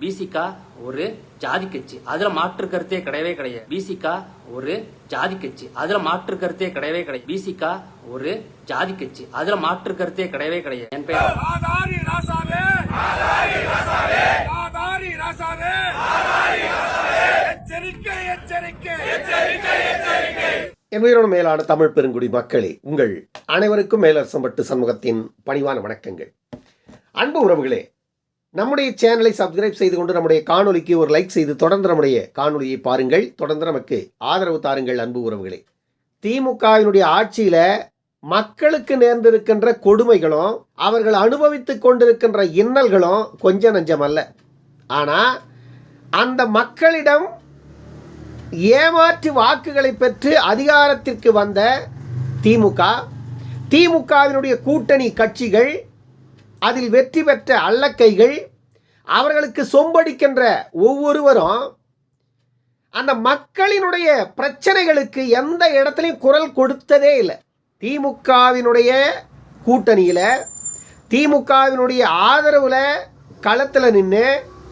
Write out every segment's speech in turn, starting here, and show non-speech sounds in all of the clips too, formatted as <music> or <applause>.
பிசிகா ஒரு ஜாதி கட்சி. அதுல மாற்று கருத்தே கிடையவே கிடையாது. பிசிகா ஒரு ஜாதி கட்சி. அதுல மாற்று கருத்தே கிடையவே கிடையாது. பிசிகா ஒரு ஜாதி கட்சி. அதுல மாற்று கருத்தே கிடையவே கிடையாது. என் பெயர் ஆதாரி ராசாவே. ஆதாரி ராசாவே. ஆதாரி ராசாவே. எச்சரிக்கை எச்சரிக்கை. எச்சரிக்கை எச்சரிக்கை. என் மேலான தமிழ் பெருங்குடி மக்களே உங்கள் அனைவருக்கும் மேலரசம்பட்டு சமூகத்தின் பணிவான வணக்கங்கள். அன்பு உறவுகளே நம்முடைய சேனலை சப்ஸ்கிரைப் செய்து கொண்டு நம்முடைய காணொலிக்கு ஒரு லைக் செய்து தொடர்ந்து நம்முடைய காணொலியை பாருங்கள். தொடர்ந்து நமக்கு ஆதரவு தாருங்கள் அன்பு உறவுகளே. திமுகவினுடைய ஆட்சியில மக்களுக்கு நேர்ந்திருக்கின்ற கொடுமைகளும் அவர்கள் அனுபவித்துக் கொண்டிருக்கின்ற இன்னல்களும் கொஞ்சம் நஞ்சமல்ல ஆனா அந்த மக்களிடம் ஏமாற்று வாக்குகளை பெற்று அதிகாரத்திற்கு வந்த திமுக திமுகவினுடைய கூட்டணி கட்சிகள் அதில் வெற்றி பெற்ற அல்லக்கைகள் அவர்களுக்கு சொம்படிக்கின்ற ஒவ்வொருவரும் அந்த மக்களினுடைய பிரச்சனைகளுக்கு எந்த இடத்துலையும் குரல் கொடுத்ததே இல்லை. திமுகவினுடைய கூட்டணியில் திமுகவினுடைய ஆதரவில் களத்தில் நின்று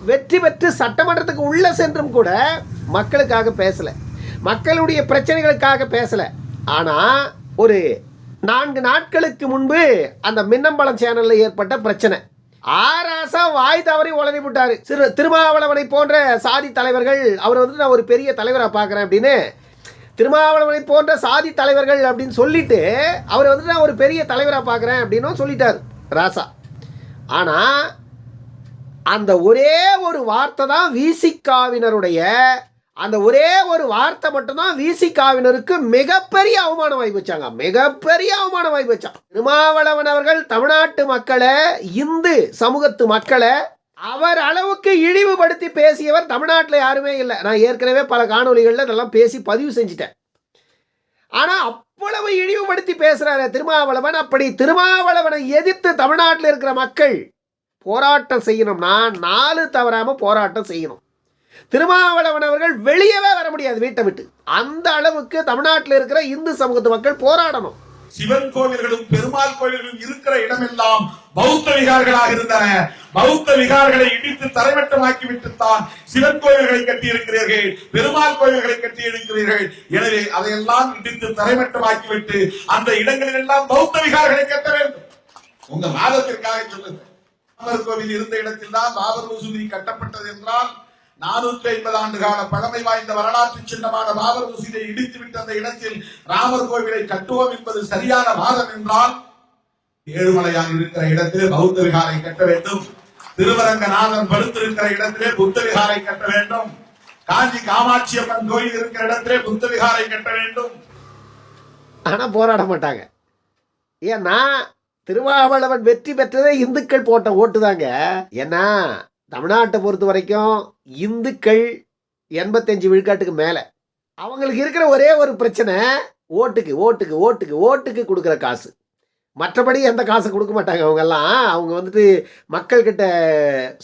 வெற்றி பெற்று சட்டமன்றத்துக்கு உள்ளே சென்றும் கூட மக்களுக்காக பேசலை. மக்களுடைய பிரச்சனைகளுக்காக பேசலை. ஆனால் ஒரு நான்கு நாட்களுக்கு முன்பு அந்த மின்னம்பலம் சேனலில் ஏற்பட்ட பிரச்சனை. ஆராசா வாய் தவறி உளறி விட்டாரு. சிறு திருமாவளவனை போன்ற சாதி தலைவர்கள் அவர் வந்து நான் ஒரு பெரிய தலைவராக பார்க்குறேன் அப்படின்னு திருமாவளவனை போன்ற சாதி தலைவர்கள் அப்படின்னு சொல்லிட்டு அவர் வந்து நான் ஒரு பெரிய தலைவராக பார்க்குறேன் அப்படின்னும் சொல்லிட்டார் ராசா. ஆனால் அந்த ஒரே ஒரு வார்த்தை தான் விசிகாவினருடைய அந்த ஒரே ஒரு வார்த்தை மட்டும்தான் விசிகாவினருக்கு மிகப்பெரிய அவமானம் வாங்கி வச்சாங்க. மிகப்பெரிய அவமானம் வாங்கி திருமாவளவன் அவர்கள் தமிழ்நாட்டு மக்களை இந்து சமூகத்து மக்களை அவர் அளவுக்கு இழிவுபடுத்தி பேசியவர் தமிழ்நாட்டில் யாருமே இல்லை. நான் ஏற்கனவே பல காணொளிகளில் இதெல்லாம் பேசி பதிவு செஞ்சிட்டேன். ஆனால் அவ்வளவு இழிவுபடுத்தி பேசுகிறாரு திருமாவளவன். அப்படி திருமாவளவனை எதிர்த்து தமிழ்நாட்டில் இருக்கிற மக்கள் போராட்டம் செய்யணும்னா நாலு தவறாமல் போராட்டம் செய்யணும். திருமாவளவன் அவர்கள் வெளியவே வர முடியாது வீட்டை விட்டு. அந்த அளவுக்கு தமிழ்நாட்டில் இருக்கிற இந்து சமூகத்து மக்கள் போராடணும். சிவன் கோவில்களும் பெருமாள் கோவில்களும் இருக்கிற இடமெல்லாம் பௌத்த விகார்களாக இருந்தன. பௌத்த விகார்களை இடித்து தரைமட்டமாக்கி விட்டுத்தான் சிவன் கோவில்களை கட்டி இருக்கிறீர்கள் பெருமாள் கோவில்களை கட்டி இருக்கிறீர்கள் எனவே அதையெல்லாம் இடித்து தரைமட்டமாக்கி விட்டு அந்த இடங்களில் எல்லாம் பௌத்த விகார்களை கட்ட வேண்டும். உங்க வாதத்திற்காக சொல்லுங்க. கோவில் இருந்த இடத்தில் தான் பாபர் மசூதி கட்டப்பட்டது என்றால் நானூற்றி ஐம்பது ஆண்டு கால பழமை வாய்ந்த வரலாற்று சின்னமான பாபர் மசூதியை இடித்து விட்ட அந்த இடத்தில் ராமர் கோவிலை கட்டுவோம் என்பது சரியான வாதம் என்றால் ஏழுமலையான் இருக்கிற இடத்திலே பௌத்த விகாரை கட்ட வேண்டும். திருவரங்கநாதன் படுத்திருக்கிற இடத்திலே புத்த விகாரை கட்ட வேண்டும். காஞ்சி காமாட்சி அம்மன் கோயில் இருக்கிற இடத்திலே புத்த விகாரை கட்ட வேண்டும். ஆனா போராட மாட்டாங்க. ஏன்னா திருவாவளவன் வெற்றி பெற்றதே இந்துக்கள் போட்ட ஓட்டு தாங்க ஏன்னா தமிழ்நாட்டை பொறுத்த வரைக்கும் இந்துக்கள் எண்பத்தஞ்சு விழுக்காட்டுக்கு மேலே. அவங்களுக்கு இருக்கிற ஒரே ஒரு பிரச்சனை ஓட்டுக்கு ஓட்டுக்கு ஓட்டுக்கு ஓட்டுக்கு கொடுக்குற காசு. மற்றபடி எந்த காசு கொடுக்க மாட்டாங்க அவங்கெல்லாம். அவங்க வந்துட்டு மக்கள்கிட்ட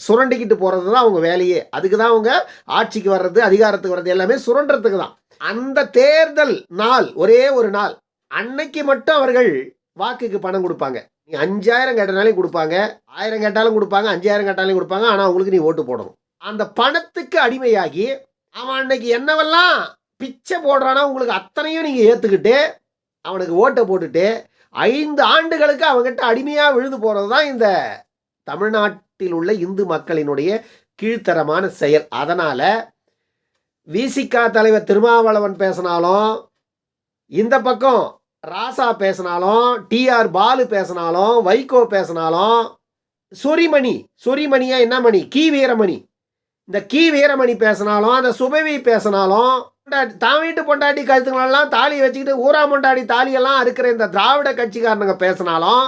சுரண்டிக்கிட்டு போகிறது தான் அவங்க வேலையே. அதுக்கு தான் அவங்க ஆட்சிக்கு வர்றது அதிகாரத்துக்கு வர்றது எல்லாமே சுரண்டுறதுக்கு தான். அந்த தேர்தல் நாள் ஒரே ஒரு நாள் அன்னைக்கு மட்டும் அவர்கள் வாக்குக்கு பணம் கொடுப்பாங்க. நீ அஞ்சாயிரம் கேட்டனாலையும் கொடுப்பாங்க ஆயிரம் கேட்டாலும் கொடுப்பாங்க அஞ்சாயிரம் கேட்டாலும் கொடுப்பாங்க ஆனால் அவங்களுக்கு நீ ஓட்டு போடணும். அந்த பணத்துக்கு அடிமையாகி அவன் அன்னைக்கு என்னவெல்லாம் பிச்சை போடுறானா உங்களுக்கு அத்தனையும் நீங்கள் ஏற்றுக்கிட்டு அவனுக்கு ஓட்டை போட்டுட்டு ஐந்து ஆண்டுகளுக்கு அவங்ககிட்ட அடிமையாக விழுந்து போகிறது தான் இந்த தமிழ்நாட்டில் உள்ள இந்து மக்களினுடைய கீழ்த்தரமான செயல். அதனால் விசிகா தலைவர் திருமாவளவன் பேசினாலும் இந்த பக்கம் ராசா பேசினாலும் டிஆர் பாலு பேசினாலும் வைகோ பேசினாலும் சொரிமணி சொரிமணியா என்ன மணி? கி வீரமணி. இந்த கி வீரமணி பேசினாலும் அந்த சுபவி பேசினாலும் பொண்டாட்டி- தான் வீட்டு பொண்டாட்டி கழுத்துங்களெல்லாம் தாலி வச்சுக்கிட்டு ஊரா பொண்டாடி தாலியெல்லாம் இருக்கிற இந்த திராவிட கட்சிக்காரனுங்க பேசினாலும்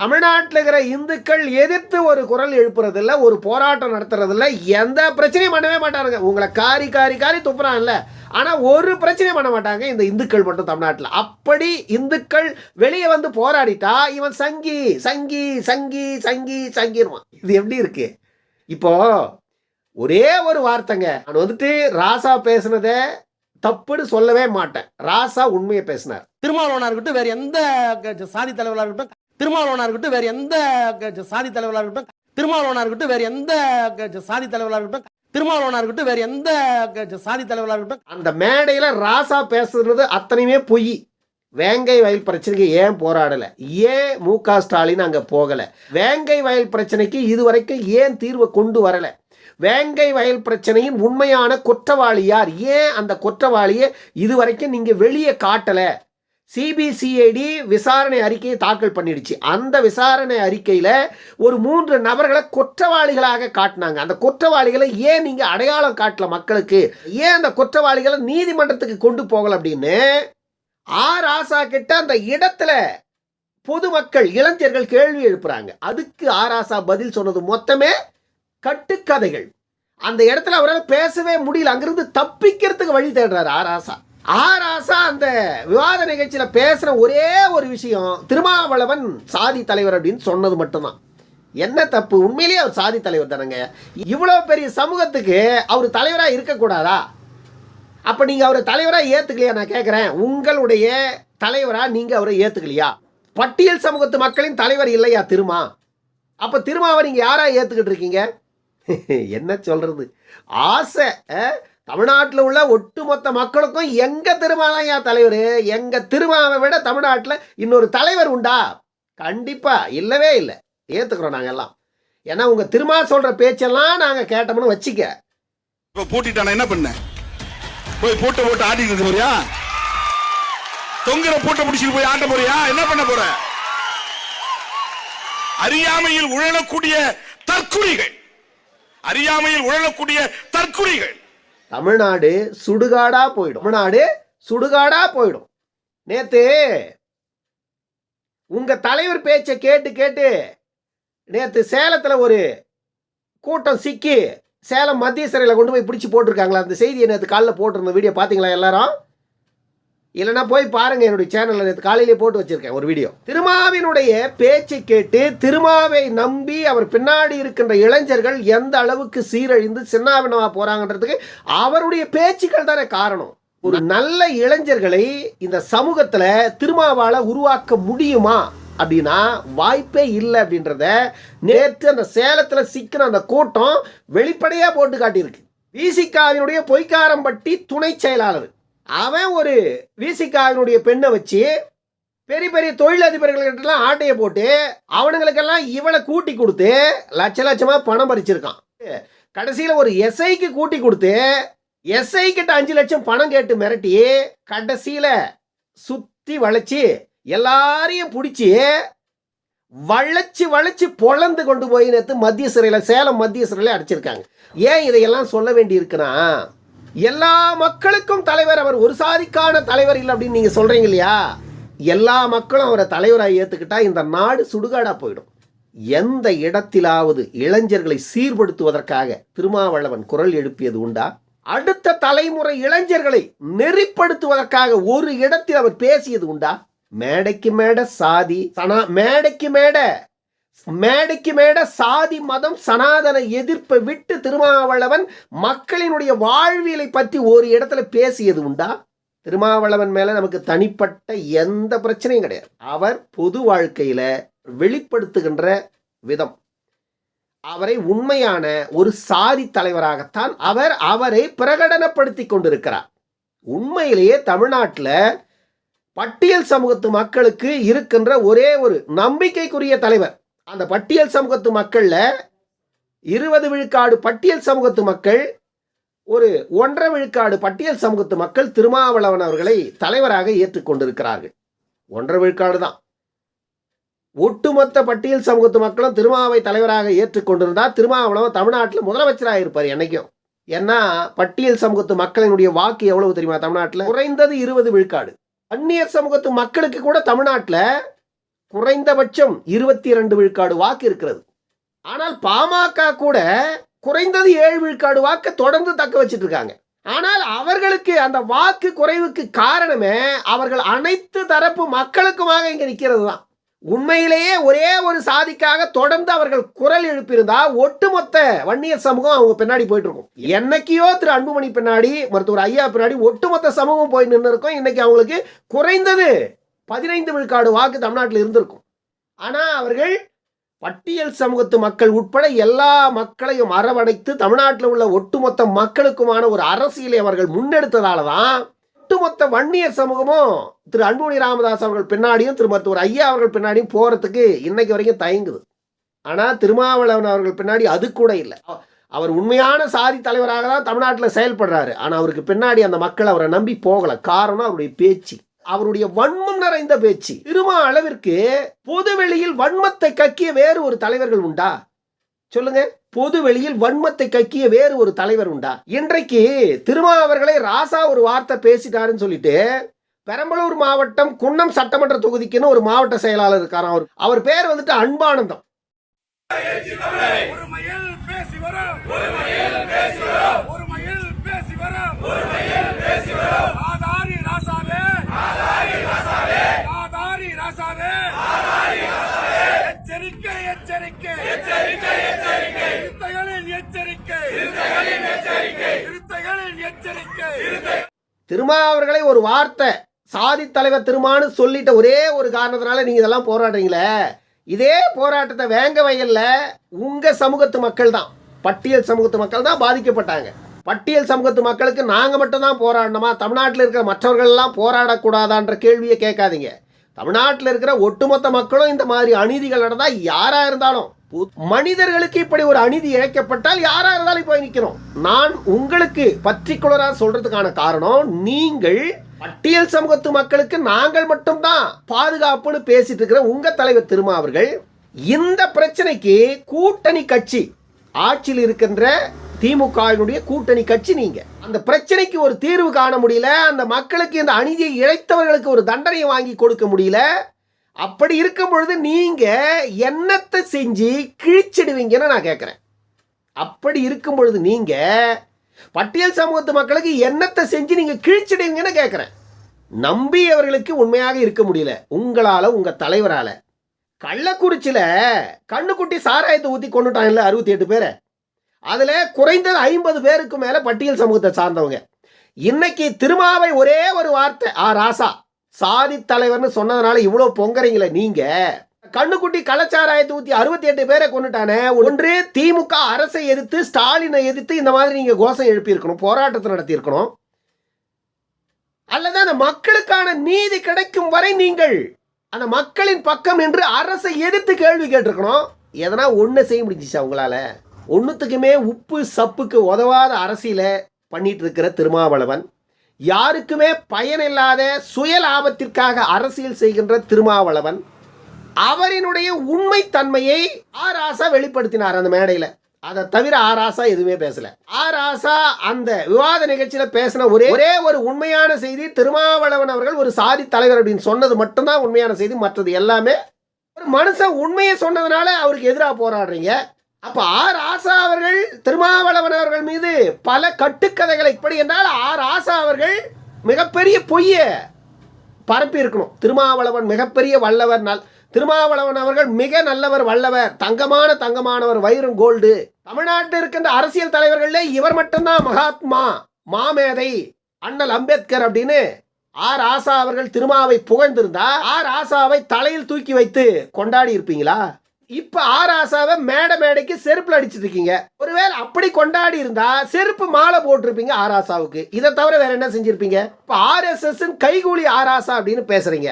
தமிழ்நாட்டில் இருக்கிற இந்துக்கள் எதிர்த்து ஒரு குரல் எழுப்புறதில்ல ஒரு போராட்டம் நடத்துறதில்ல. எந்த பிரச்சனையும் பண்ணவே மாட்டாருங்க உங்களை காரி காரி காரி துப்புறான்ல. ஆனால் ஒரு பிரச்சனையும் பண்ண மாட்டாங்க இந்த இந்துக்கள் மட்டும் தமிழ்நாட்டில். அப்படி இந்துக்கள் வெளியே வந்து போராடிட்டா இவன் சங்கி சங்கி சங்கி சங்கி சங்கிடுவான் இது எப்படி இருக்கு? இப்போ ஒரே ஒரு வார்த்தைங்க. நான் வந்துட்டு ராசா பேசுனதை தப்புன்னு சொல்லவே மாட்டேன். ராசா உண்மையை பேசினார். திருமாவளவனாக இருக்கட்டும் வேற எந்த சாதி தலைவராக இருக்கட்டும் திருமாவளவனா இருக்கட்டும் வேற எந்த க- சாதி தலைவராக இருக்கட்டும் திருமாவளவனா இருக்கட்டும் வேற எந்த க- சாதி தலைவராக இருக்கட்டும் திருமாவளவனா இருக்கட்டும் வேற எந்த க- சாதி தலைவராக இருக்கட்டும். அந்த மேடையில ராசா பேசுறது அத்தனையுமே பொய். வேங்கை வயல் பிரச்சனைக்கு ஏன் போராடல? ஏன் மு க ஸ்டாலின் அங்க போகல. வேங்கை வயல் பிரச்சனைக்கு இதுவரைக்கும் ஏன் தீர்வை கொண்டு வரல? வேங்கை வயல் பிரச்சனையின் உண்மையான குற்றவாளி யார்? ஏன் அந்த குற்றவாளியை இதுவரைக்கும் நீங்க வெளியே காட்டல? சிபிசிஐடி விசாரணை அறிக்கையை தாக்கல் பண்ணிடுச்சு. அந்த விசாரணை அறிக்கையில் ஒரு மூன்று நபர்களை குற்றவாளிகளாக காட்டினாங்க. அந்த குற்றவாளிகளை ஏன் நீங்கள் அடையாளம் காட்டல மக்களுக்கு? ஏன் அந்த குற்றவாளிகளை நீதிமன்றத்துக்கு கொண்டு போகல அப்படின்னு ஆர் ஆசா கிட்ட அந்த இடத்துல பொதுமக்கள் இளைஞர்கள் கேள்வி எழுப்புறாங்க. அதுக்கு ஆர் ஆசா பதில் சொன்னது மொத்தமே கட்டுக்கதைகள். அந்த இடத்துல அவரால் பேசவே முடியல. அங்கிருந்து தப்பிக்கிறதுக்கு வழி தேடுறாரு ஆர் ஆசா. ஆர் அந்த விவாத நிகழ்ச்சியில் பேசுகிற ஒரே ஒரு விஷயம் திருமாவளவன் சாதி தலைவர் அப்படின்னு சொன்னது மட்டும்தான். என்ன தப்பு? உண்மையிலேயே அவர் சாதி தலைவர் தானங்க. இவ்வளோ பெரிய சமூகத்துக்கு அவர் தலைவராக இருக்கக்கூடாதா? அப்போ நீங்கள் அவரை தலைவராக ஏற்றுக்கலையா நான் கேட்குறேன் உங்களுடைய தலைவராக நீங்கள் அவரை ஏற்றுக்கலையா பட்டியல் சமூகத்து மக்களின் தலைவர் இல்லையா திருமா? அப்போ திருமாவை நீங்கள் யாராக ஏற்றுக்கிட்டு இருக்கீங்க? <laughs> என்ன சொல்கிறது ஆசை தமிழ்நாட்டில் உள்ள ஒட்டுமொத்த மக்களுக்கும் எங்க திருமாலையா தலைவர்? எங்கள் திருமாவை விட தமிழ்நாட்டில் இன்னொரு தலைவர் உண்டா? கண்டிப்பாக இல்லவே இல்லை. ஏற்றுக்கிறோம் நாங்கள் எல்லாம். ஏன்னா உங்கள் திருமா சொல்கிற பேச்செல்லாம் நாங்கள் கேட்டோம்னு வச்சுக்க. இப்போ பூட்டிட்டான என்ன பண்ண? போய் பூட்டை போட்டு ஆடிட்டு போறியா? தொங்குற பூட்ட முடிச்சிட்டு போய் ஆட்ட போறியா? என்ன பண்ண போற? அறியாமையில் உழலக்கூடிய தற்குறிகள். அறியாமையில் உழலக்கூடிய தற்குறிகள். தமிழ்நாடு சுடுகாடா போயிடும். தமிழ்நாடு சுடுகாடா போயிடும். நேத்து உங்க தலைவர் பேச்சை கேட்டு கேட்டு நேத்து சேலத்துல ஒரு கூட்டம் சிக்கி சேலம் மத்திய சிறையில் கொண்டு போய் பிடிச்சி போட்டிருக்காங்களா? அந்த செய்தியை நேற்று காலைல போட்டிருந்த வீடியோ பார்த்தீங்களா எல்லாரும்? இல்லைன்னா போய் பாருங்க என்னுடைய சேனலில் நேற்று காலையிலே போட்டு வச்சிருக்கேன் ஒரு வீடியோ திருமாவினுடைய பேச்சை கேட்டு திருமாவை நம்பி அவர் பின்னாடி இருக்கின்ற இளைஞர்கள் எந்த அளவுக்கு சீரழிந்து சின்னாபின்னமா போறாங்கன்றதுக்கு அவருடைய பேச்சுக்கள் தானே காரணம். ஒரு நல்ல இளைஞர்களை இந்த சமூகத்தில் திருமாவால் உருவாக்க முடியுமா அப்படின்னா வாய்ப்பே இல்லை அப்படின்றத நேற்று அந்த சேலத்தில் சிக்கின அந்த கூட்டம் வெளிப்படையாக போட்டு காட்டியிருக்கு. விசிகாவினுடைய பொய்க்காரம்பட்டி துணை செயலாளர். அவன் ஒரு விசிகாவினுடைய பெண்ணை வச்சு பெரிய பெரிய தொழிலதிபர்கள்கிட்டலாம் ஆட்டையை போட்டு அவனுங்களுக்கெல்லாம் இவளை கூட்டி கொடுத்து லட்ச லட்சமாக பணம் பறிச்சிருக்கான். கடைசியில் ஒரு எஸ்ஐக்கு கூட்டி கொடுத்து எஸ்ஐ கிட்ட அஞ்சு லட்சம் பணம் கேட்டு மிரட்டி கடைசியில் சுற்றி வளைச்சி எல்லாரையும் பிடிச்சி வளைச்சி வளைச்சி பொழந்து கொண்டு போய் நேற்று மத்திய சிறையில் சேலம் மத்திய சிறையில் அடைச்சிருக்காங்க. ஏன் இதையெல்லாம் சொல்ல வேண்டி இருக்குன்னா எல்லா மக்களுக்கும் தலைவர் அவர் ஒரு சாதிக்கான தலைவர் இல்லை அப்படின்னு நீங்கள் சொல்கிறீங்க இல்லையா? எல்லா மக்களும் அவரை தலைவராக ஏற்றுக்கிட்டால் இந்த நாடு சுடுகாடாக போயிடும். எந்த இடத்திலாவது இளைஞர்களை சீர்படுத்துவதற்காக திருமாவளவன் குரல் எழுப்பியது உண்டா? அடுத்த தலைமுறை இளைஞர்களை நெறிப்படுத்துவதற்காக ஒரு இடத்தில் அவர் பேசியது உண்டா? மேடைக்கு மேட சாதி சனா மேடைக்கு மேட. மேடைக்கு மேட சாதி மதம் சனாதன எதிர்ப்பை விட்டு திருமாவளவன் மக்களினுடைய வாழ்வியலை பற்றி ஒரு இடத்துல பேசியது உண்டா? திருமாவளவன் மேலே நமக்கு தனிப்பட்ட எந்த பிரச்சனையும் கிடையாது. அவர் பொது வாழ்க்கையில் வெளிப்படுத்துகின்ற விதம். அவரை உண்மையான ஒரு சாதி தலைவராகத்தான் அவர் அவரை பிரகடனப்படுத்தி கொண்டிருக்கிறார். உண்மையிலேயே தமிழ்நாட்டில் பட்டியல் சமூகத்து மக்களுக்கு இருக்கின்ற ஒரே ஒரு நம்பிக்கைக்குரிய தலைவர் அந்த பட்டியல் சமூகத்து மக்களில் இருபது விழுக்காடு பட்டியல் சமூகத்து மக்கள் ஒரு ஒன்றரை விழுக்காடு பட்டியல் சமூகத்து மக்கள் திருமாவளவன் அவர்களை தலைவராக ஏற்றுக்கொண்டிருக்கிறார்கள் ஒன்றரை விழுக்காடு தான். ஒட்டுமொத்த பட்டியல் சமூகத்து மக்களும் திருமாவை தலைவராக ஏற்றுக்கொண்டிருந்தா திருமாவளவன் தமிழ்நாட்டில் முதலமைச்சராக இருப்பார் என்னைக்கும். ஏன்னா பட்டியல் சமூகத்து மக்களினுடைய வாக்கு எவ்வளவு தெரியுமா தமிழ்நாட்டில்? குறைந்தது இருபது விழுக்காடு. அந்நியர் சமூகத்து மக்களுக்கு கூட தமிழ்நாட்டில் குறைந்தபட்சம் இருபத்தி இரண்டு விழுக்காடு வாக்கு இருக்கிறது. ஆனால் பாமக கூட குறைந்தது ஏழு விழுக்காடு வாக்கு தொடர்ந்து தக்க வச்சுட்டு இருக்காங்க. ஆனால் அவர்களுக்கு அந்த வாக்கு குறைவுக்கு காரணமே அவர்கள் அனைத்து தரப்பு மக்களுக்குமாக இங்கே நிற்கிறது தான். உண்மையிலேயே ஒரே ஒரு சாதிக்காக தொடர்ந்து அவர்கள் குரல் எழுப்பியிருந்தா ஒட்டுமொத்த வன்னியர் சமூகம் அவங்க பின்னாடி போயிட்டு இருக்கும் என்னைக்கையோ திரு அன்புமணி பின்னாடி மருத்துவர் ஐயா பின்னாடி ஒட்டுமொத்த சமூகம் போய் நின்று இருக்கும் இன்னைக்கு அவங்களுக்கு குறைந்தது பதினைந்து விழுக்காடு வாக்கு தமிழ்நாட்டில் இருந்திருக்கும். ஆனால் அவர்கள் பட்டியல் சமூகத்து மக்கள் உட்பட எல்லா மக்களையும் அரவணைத்து தமிழ்நாட்டில் உள்ள ஒட்டுமொத்த மக்களுக்குமான ஒரு அரசியலை அவர்கள் முன்னெடுத்ததால தான் ஒட்டுமொத்த வன்னியர் சமூகமும் திரு அன்புமணி ராமதாஸ் அவர்கள் பின்னாடியும் திரு மருத்துவர் ஐயா அவர்கள் பின்னாடியும் போகிறதுக்கு இன்னைக்கு வரைக்கும் தயங்குது. ஆனால் திருமாவளவன் அவர்கள் பின்னாடி அது கூட இல்லை. அவர் உண்மையான சாதி தலைவராக தான் தமிழ்நாட்டில் செயல்படுறாரு. ஆனால் அவருக்கு பின்னாடி அந்த மக்கள் அவரை நம்பி போகலை. காரணம் அவருடைய பேச்சு. அவருடைய வன்மம் நிறைந்த பேச்சு. திருமா அளவிற்கு பொதுவெளியில் வன்மத்தை கக்கிய வேறு ஒரு தலைவர்கள் உண்டா? சொல்லுங்க. பொது வெளியில் வன்மத்தை கக்கிய வேறு ஒரு தலைவர் உண்டா? இன்றைக்கு திருமா அவர்களை ராசா ஒரு வார்த்தை பேசிட்டாருன்னு சொல்லிட்டு பெரம்பலூர் மாவட்டம் குன்னம் சட்டமன்ற தொகுதிக்குன்னு ஒரு மாவட்ட செயலாளர் இருக்கார் அவர். அவர் பேர் வந்துட்டு அன்பானந்தம் ஒருமையில் பேசி வரோம் ஒருமையில் பேசி வரோம் ஒருமையில் பேசி வரோம் ஒருமையில் பேசி வரோம் ஆதாரி ராசாவே ஆதாரி ராசாவே ஆதாரி ராசாவே ஆதாரி ராசாவே எச்சரிக்கை எச்சரிக்கை எச்சரிக்கை எச்சரிக்கை சிறுத்தைகளின் எச்சரிக்கை சிறுத்தைகளின் திருமாவர்களை திருமா ஒரு வார்த்தை சாதி தலைவர் திருமான்னு சொல்லிட்ட ஒரே ஒரு காரணத்தினால நீங்க இதெல்லாம் போராடுறீங்களே? இதே போராட்டத்தை வேங்க வயல்ல உங்க சமூகத்து மக்கள் தான் பட்டியல் சமூகத்து மக்கள் தான் பாதிக்கப்பட்டாங்க. பட்டியல் சமூகத்து மக்களுக்கு நாங்கள் மட்டும்தான் போராடணுமா? தமிழ்நாட்டில் இருக்கிற மற்றவர்கள்லாம் போராடக்கூடாதான்ற கேள்வியை கேட்காதீங்க. தமிழ்நாட்டில் இருக்கிற ஒட்டுமொத்த மக்களும் இந்த மாதிரி அநீதிகள் நடந்தால் யாராக இருந்தாலும் மனிதர்களுக்கு இப்படி ஒரு அநீதி இழைக்கப்பட்டால் யாரா இருந்தாலும் போய் நிற்கிறோம் நான் உங்களுக்கு பர்டிகுலரா சொல்றதுக்கான காரணம் நீங்கள் பட்டியல் சமூகத்து மக்களுக்கு நாங்கள் மட்டும்தான் பாதுகாப்புன்னு பேசிட்டு இருக்கிற உங்க தலைவர் திருமா அவர்கள் இந்த பிரச்சனைக்கு கூட்டணி கட்சி ஆட்சியில் இருக்கின்ற திமுகவினுடைய கூட்டணி கட்சி நீங்க. அந்த பிரச்சனைக்கு ஒரு தீர்வு காண முடியல அந்த மக்களுக்கு இந்த அநீதியை இழைத்தவர்களுக்கு ஒரு தண்டனையை வாங்கி கொடுக்க முடியல அப்படி இருக்கும் பொழுது நீங்க என்னத்தை செஞ்சு கிழிச்சிடுவீங்கன்னு நான் கேட்குறேன் அப்படி இருக்கும் பொழுது நீங்க பட்டியல் சமூகத்து மக்களுக்கு என்னத்தை செஞ்சு நீங்க கிழிச்சிடுவீங்கன்னு கேட்குறேன் நம்பியவர்களுக்கு உண்மையாக இருக்க முடியல. உங்களால உங்க தலைவரால. கள்ளக்குறிச்சியில கண்ணுக்குட்டி சாராயத்தை ஊத்தி கொண்டுட்டாங்கல்ல அறுபத்தி எட்டு பேரை. அதில் குறைந்தது ஐம்பது பேருக்கு மேலே பட்டியல் சமூகத்தை சார்ந்தவங்க. இன்னைக்கு திருமாவை ஒரே ஒரு வார்த்தை ஆ ராசா சாதி தலைவர்னு சொன்னதுனால இவ்வளோ பொங்கறீங்களே நீங்க? கண்ணுக்குட்டி கலாச்சாராயத்தை ஊற்றி அறுபத்தி எட்டு பேரை கொண்டுட்டானே ஒன்று திமுக அரசை எதிர்த்து ஸ்டாலினை எதிர்த்து இந்த மாதிரி நீங்கள் கோஷம் எழுப்பியிருக்கணும் போராட்டத்தை நடத்தியிருக்கணும். அல்லது அந்த மக்களுக்கான நீதி கிடைக்கும் வரை நீங்கள் அந்த மக்களின் பக்கம் என்று அரசை எதிர்த்து கேள்வி கேட்டிருக்கணும். எதனா ஒன்று செய்ய முடிஞ்சிச்சா உங்களால்? ஒன்றுத்துக்குமே உப்பு சப்புக்கு உதவாத அரசியலை பண்ணிட்டு இருக்கிற திருமாவளவன். யாருக்குமே பயனில்லாத சுய லாபத்திற்காக அரசியல் செய்கின்ற திருமாவளவன் அவரினுடைய உண்மை தன்மையை ஆர் வெளிப்படுத்தினார் அந்த மேடையில். அதை தவிர ஆராசா எதுவுமே பேசல. ஆராசா அந்த விவாத நிகழ்ச்சியில பேசின ஒரே ஒரே ஒரு உண்மையான செய்தி திருமாவளவன் அவர்கள் ஒரு சாதி தலைவர் அப்படின்னு சொன்னது மட்டும்தான் உண்மையான செய்தி மற்றது எல்லாமே ஒரு மனுஷன் உண்மையை சொன்னதுனால அவருக்கு எதிராக போராடுறீங்க. அப்போ ஆர் ஆசா அவர்கள் திருமாவளவன் அவர்கள் மீது பல கட்டுக்கதைகளை இப்படி என்றால் ஆர் ஆசா அவர்கள் மிகப்பெரிய பொய்யை பரப்பி இருக்கணும். திருமாவளவன் மிகப்பெரிய வல்லவர் நல் திருமாவளவன் அவர்கள் மிக நல்லவர் வல்லவர் தங்கமான தங்கமானவர் வைரம் கோல்டு. தமிழ்நாட்டில் இருக்கின்ற அரசியல் தலைவர்களே இவர் மட்டும்தான் மகாத்மா மாமேதை அண்ணல் அம்பேத்கர் அப்படின்னு ஆர் ஆசா அவர்கள் திருமாவை புகழ்ந்திருந்தா ஆர் ஆசாவை தலையில் தூக்கி வைத்து கொண்டாடி இருப்பீங்களா? இப்ப ஆர் ஆசாவை மேடை மேடைக்கு செருப்புல அடிச்சிட்டு இருக்கீங்க ஒருவேளை அப்படி கொண்டாடி இருந்தா செருப்பு மாலை போட்டிருப்பீங்க ஆர் ஆசாவுக்கு இதை தவிர வேற என்ன செஞ்சிருப்பீங்க? இப்ப ஆர் எஸ் எஸ் கைகூலி ஆர் ஆசா அப்படின்னு பேசுறீங்க.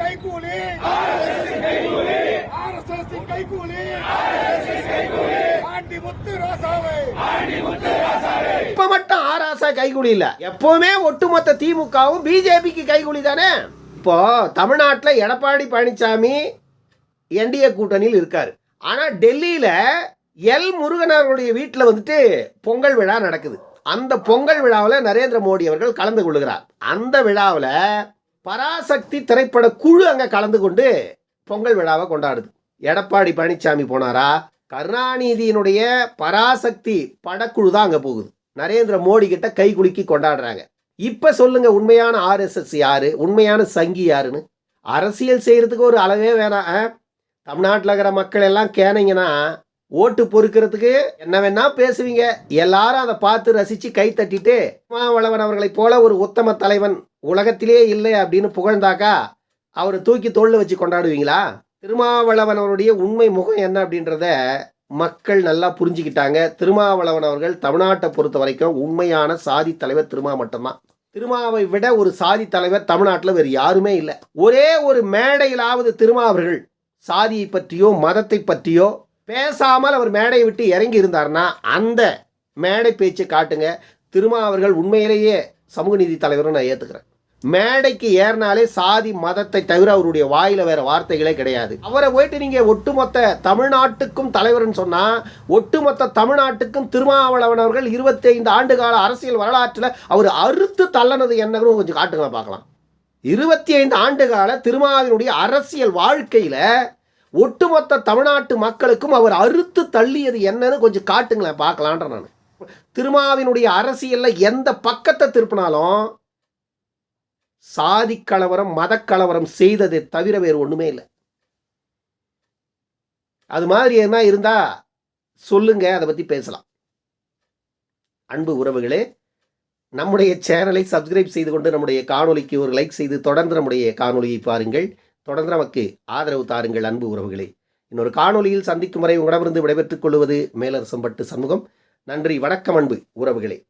கைகூலி. அரசு கைகூலி. ஆண்டி முத்து ராசாவை. இப்ப மட்டும் ஆர் ஆசா கைகூலி இல்ல. எப்பவுமே ஒட்டுமொத்த திமுகவும் பிஜேபிக்கு கைகூலி தானே? இப்போ தமிழ்நாட்டில் எடப்பாடி பழனிசாமி என்டிஏ கூட்டணியில் இருக்காரு. ஆனால் டெல்லியில் எல் முருகன் அவர்களுடைய வீட்டில் வந்துட்டு பொங்கல் விழா நடக்குது. அந்த பொங்கல் விழாவில் நரேந்திர மோடி அவர்கள் கலந்து கொள்கிறார் அந்த விழாவில் பராசக்தி திரைப்பட குழு அங்கே கலந்து கொண்டு பொங்கல் விழாவை கொண்டாடுது. எடப்பாடி பழனிசாமி போனாரா? கருணாநிதியினுடைய பராசக்தி படக்குழு தான் அங்கே போகுது. நரேந்திர மோடி கிட்ட கை குலுக்கி கொண்டாடுறாங்க. இப்போ சொல்லுங்க உண்மையான ஆர்எஸ்எஸ் யாரு? உண்மையான சங்கி யாருன்னு? அரசியல் செய்கிறதுக்கு ஒரு அளவே வேணாம். ஆ? தமிழ்நாட்டில் இருக்கிற மக்கள் எல்லாம் கேனீங்கன்னா ஓட்டு பொறுக்கிறதுக்கு என்ன வேணா பேசுவீங்க. எல்லாரும் அதை பார்த்து ரசித்து கை தட்டிட்டு மாவளவன் அவர்களைப் போல ஒரு உத்தம தலைவன் உலகத்திலே இல்லை அப்படின்னு புகழ்ந்தாக்கா அவரை தூக்கி தோளில் வச்சு கொண்டாடுவீங்களா? திருமாவளவன் அவருடைய உண்மை முகம் என்ன அப்படின்றத மக்கள் நல்லா புரிஞ்சுக்கிட்டாங்க. திருமாவளவன் அவர்கள் தமிழ்நாட்டை பொறுத்த வரைக்கும் உண்மையான சாதி தலைவர் திருமா மட்டும்தான். திருமாவை விட ஒரு சாதி தலைவர் தமிழ்நாட்டில் வேறு யாருமே இல்லை. ஒரே ஒரு மேடையிலாவது திருமா அவர்கள் சாதியை பற்றியோ மதத்தை பற்றியோ பேசாமல் அவர் மேடையை விட்டு இறங்கி இருந்தார்னா அந்த மேடை பேச்சை காட்டுங்க. திருமா அவர்கள் உண்மையிலேயே சமூக நீதி தலைவரை நான் ஏற்றுக்கிறேன் மேடைக்கு ஏறினாலே சாதி மதத்தை தவிர அவருடைய வாயில வேற வார்த்தைகளே கிடையாது. அவரை போயிட்டு நீங்க ஒட்டுமொத்த தமிழ்நாட்டுக்கும் தலைவர்னு சொன்னா ஒட்டுமொத்த தமிழ்நாட்டுக்கும் திருமாவளவன் அவர்கள் 25 ஆண்டு கால அரசியல் வரலாற்றில் அவர் அறுத்து தள்ளனது என்னன்னு கொஞ்சம் காட்டுங்க பார்க்கலாம். இருபத்தி ஐந்து ஆண்டு கால திருமாவினுடைய அரசியல் வாழ்க்கையில ஒட்டுமொத்த தமிழ்நாட்டு மக்களுக்கும் அவர் அறுத்து தள்ளியது என்னன்னு கொஞ்சம் காட்டுங்களேன் பார்க்கலான்ற நான். திருமாவினுடைய அரசியல்ல எந்த பக்கத்தை திருப்பினாலும் சாதி கலவரம் மதக்கலவரம் செய்ததை தவிர வேறு ஒன்றுமே இல்லை. அது மாதிரி என்ன இருந்தா சொல்லுங்க அதை பத்தி பேசலாம். அன்பு உறவுகளே நம்முடைய சேனலை சப்ஸ்கிரைப் செய்து கொண்டு நம்முடைய காணொலிக்கு ஒரு லைக் செய்து தொடர்ந்து நம்முடைய காணொலியை பாருங்கள். தொடர்ந்து நமக்கு ஆதரவு தாருங்கள் அன்பு உறவுகளே. இன்னொரு காணொலியில் சந்திக்கும் வரை உங்களிடமிருந்து விடைபெற்றுக் கொள்வது மேலரசம்பட்டு சண்முகம். நன்றி வணக்கம் அன்பு உறவுகளே.